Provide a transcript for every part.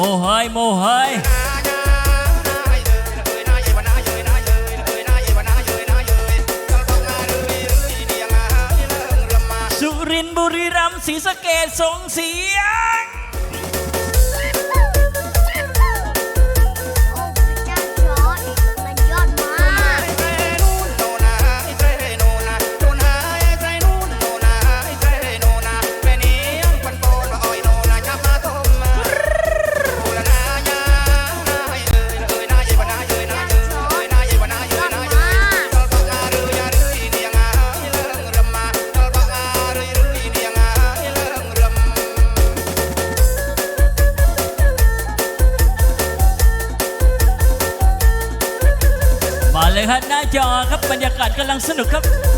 Mohai, Mohai. Surin Buriram, Sisa Kesong Siang. ครัหน้าจอครับบรรยากาศกำลังสนุกครับ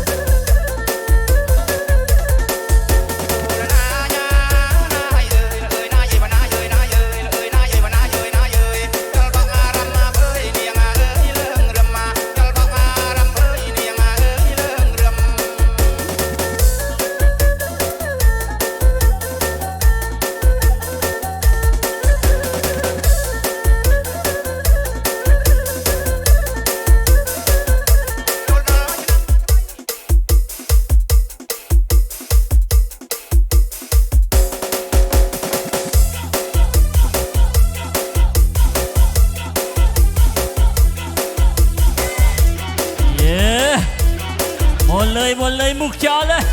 Salim Aleyh Muhkale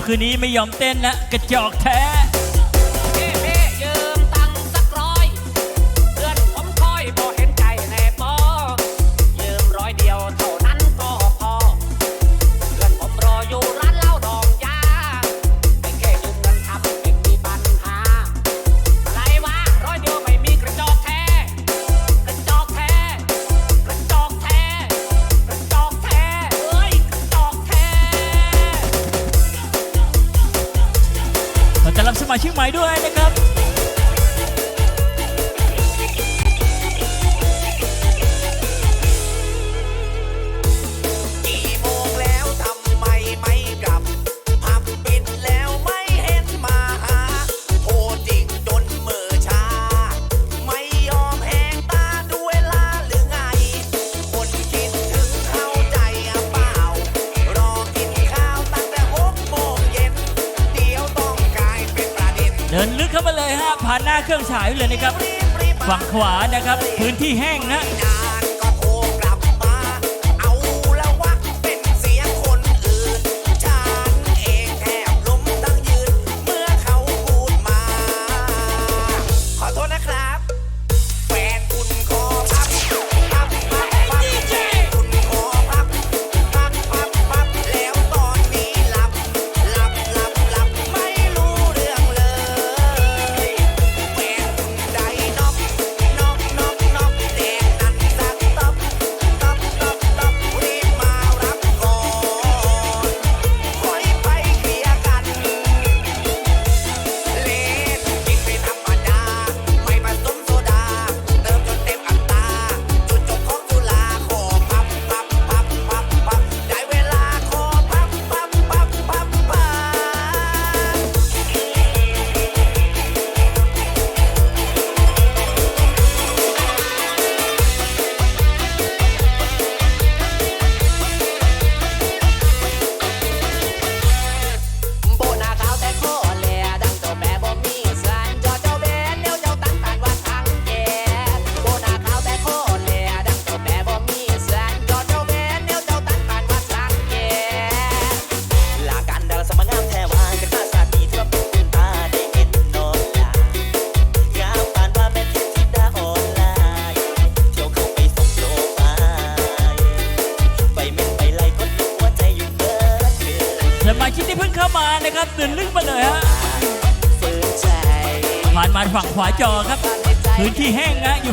ยวคืนนี้ไม่ยอมเต้นนะกระจอกแท้ เครื่องฉายเลยนะครับ ฝั่งขวานะครับ พื้นที่แห้งนะ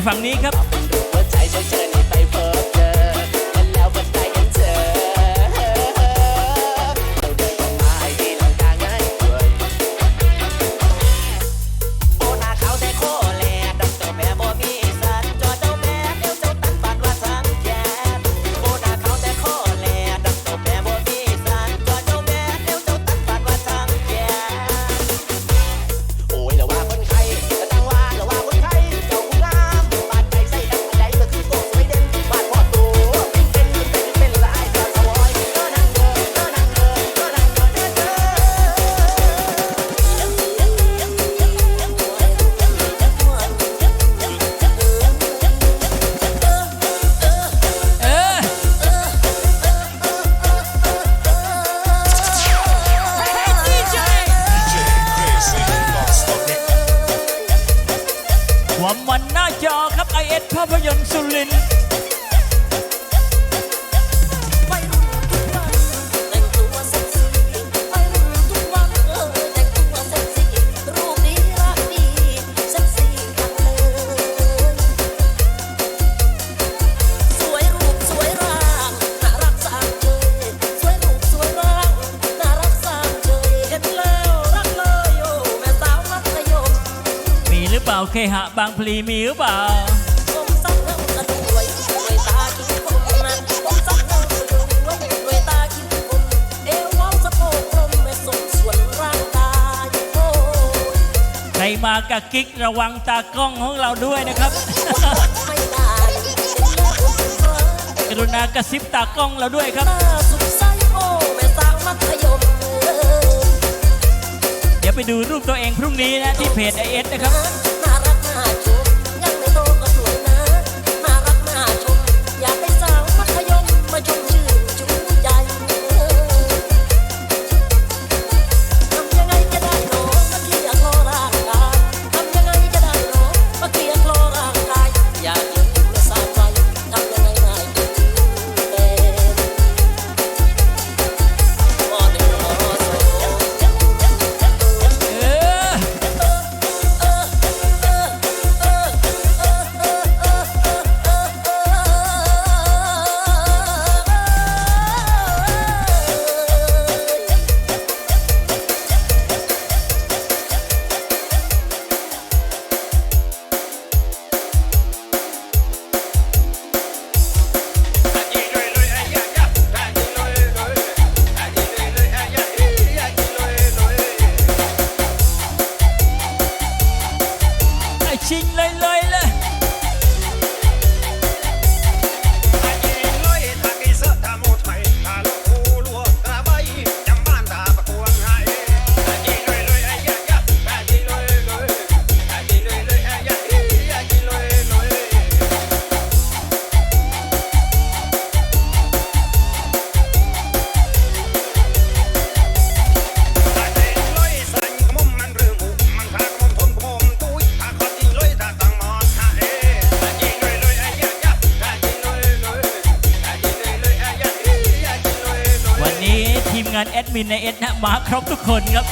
ฝั่งนี้ครับ จอครับไอเอสภาพยนตร์สุรินทร์ คหะบางพลีมีหรือเปล่าใครมากับกิ๊กระวังตากล้องของเราด้วยนะครับ กรุณากระซิบตากล้องเราด้วยครับเดี๋ยวไปดูรูปตัวเองพรุ่งนี้นะที่เพจไอเอสนะครับ ในเอสนะมาครบทุกคนครับ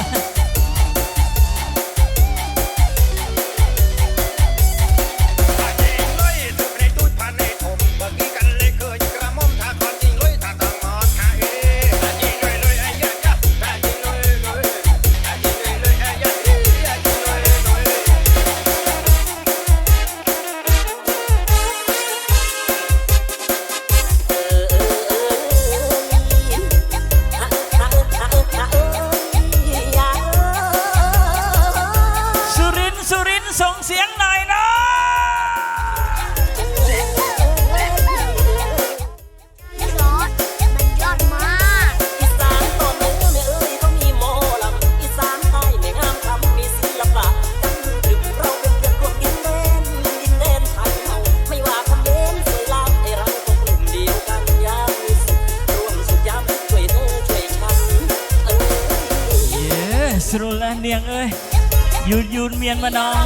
ยืนยืนเมียนมานอง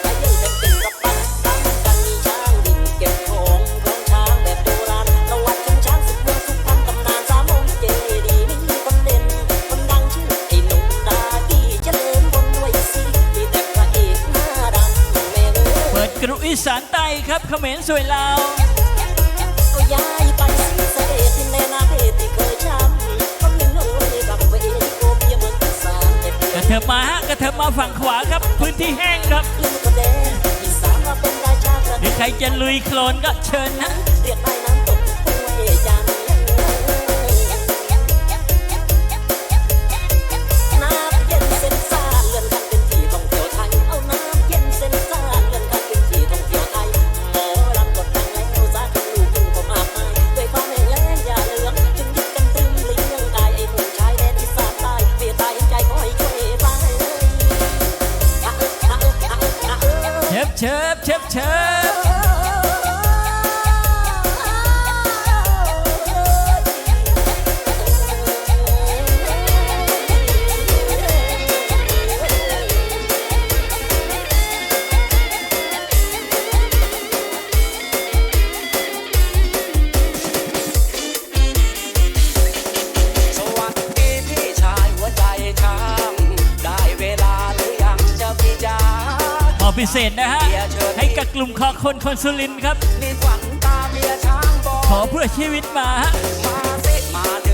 สวยเราก็ย้ายไปสิเสด็จในนาเที่เคยช้ำก็มีเงยบัเวทีโกพียมันสารกะเถิบมาฮะกระเถอบมาฝั่งขวาครับพื้นที่แห้งครับเดี๋ยวใครจะลุยโคลนก็เชิญนะเรียกไป อกคนคอนซูรินครับขอเพื่อชีวิตมาฮะ มาเซมา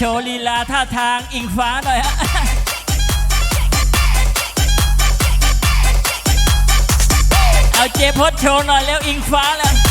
โชว์ลีลาท่าทางอิงฟ้าหน่อยฮะเอาเจพดโชว์หน่อยแล้วอิงฟ้าแล้ว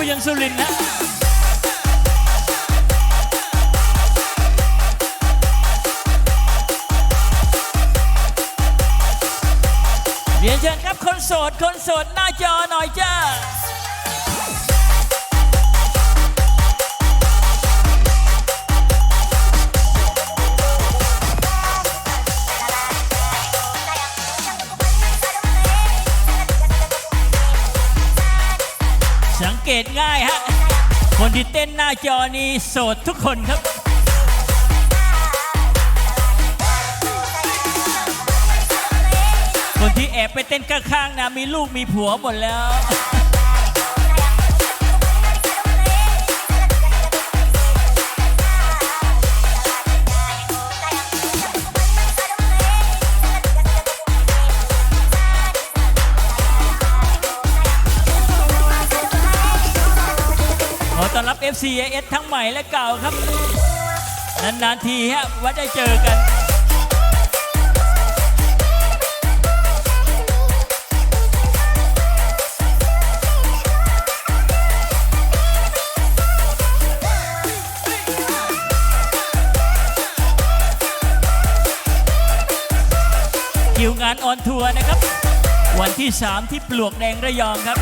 ไปยังสุรินทร์นะ สังเกตง่ายฮะ คนที่เต้นหน้าจอนี้โสดทุกคนครับคนที่แอบไปเต้นข้างๆนะมีลูกมีผัวหมดแล้ว FC AS ทั้งใหม่และเก่าครับ นานๆทีฮะว่าได้เจอกันคิวงานออนทัวร์นะครับ วันที่ 3 ที่ปลวกแดงระยองครับ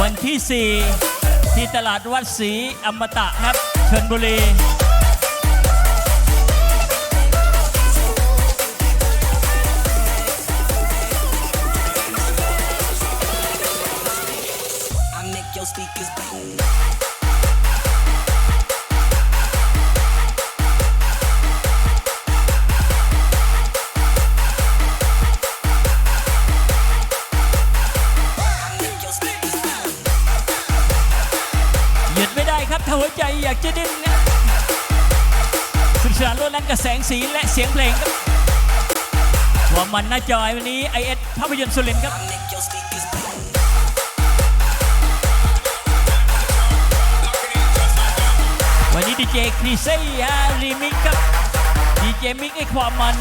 วันที่ 4 ที่ตลาดวัดศรีอมตะครับชนบุรีากจะดิ้นะสุดสานล้วนนั้นกับแสงสีและเสียงเพลงครับว่ามันน่าจอยวันนี้ไอเอสภาพยนตร์สุรินครับวันนี้ดีเจครีซี่ฮะรีมิกครับดีเจมิกให้ความมัน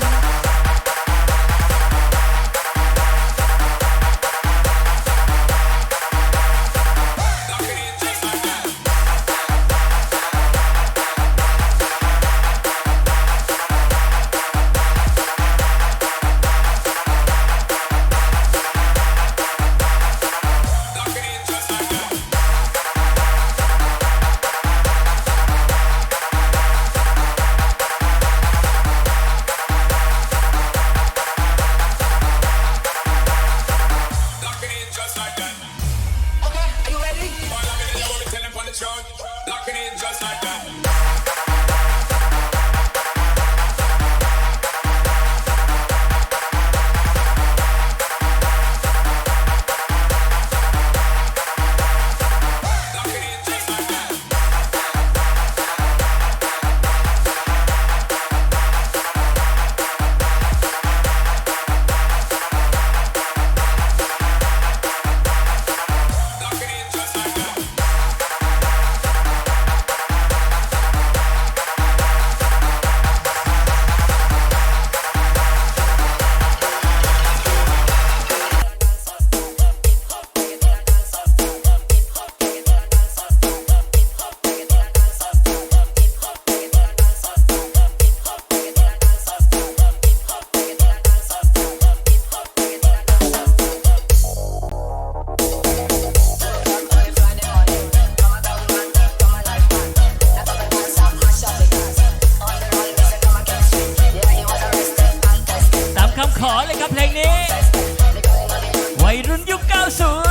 รุ่น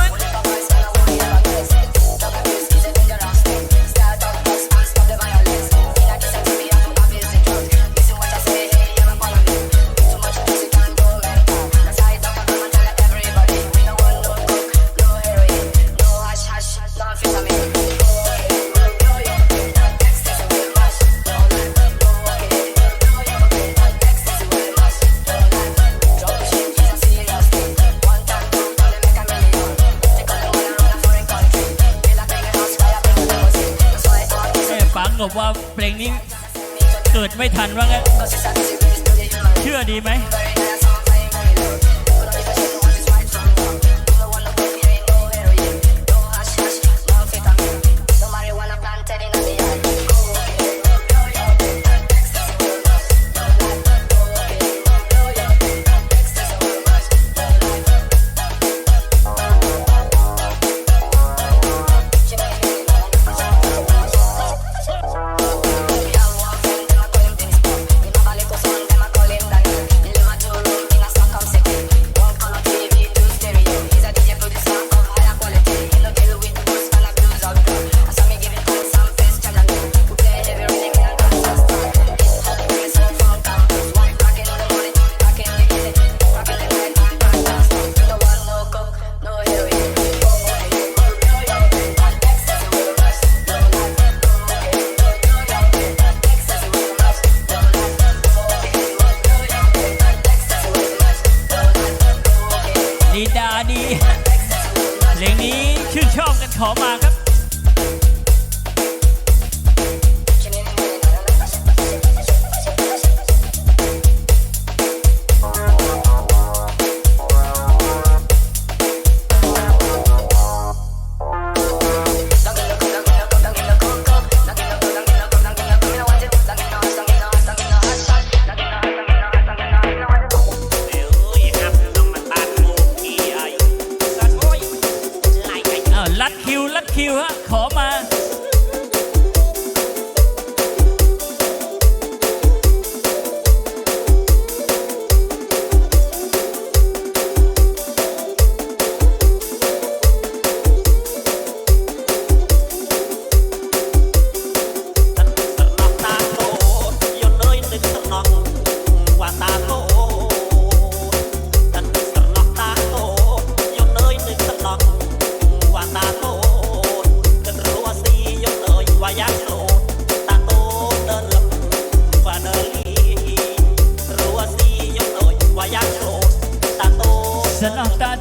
ลัดคิวฮะขอมา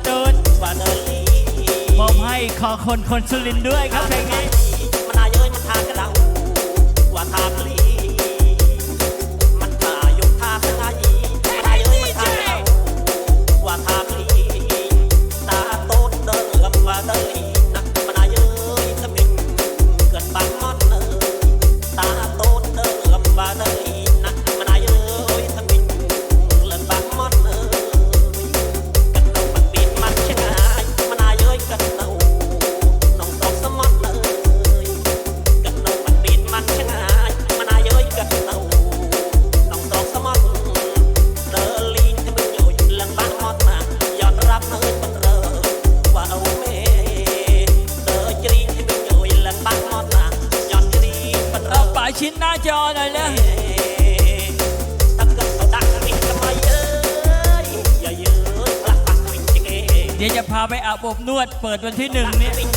โดวันนี้มองให้ขอคนคนสุรินด้วยครับเพลงนี้มันอายเยอะมันทางกระลาวว่าทางลี เดี๋ยวจะพาไปอาบอบนวดเปิดวันที่หนึ่งนี้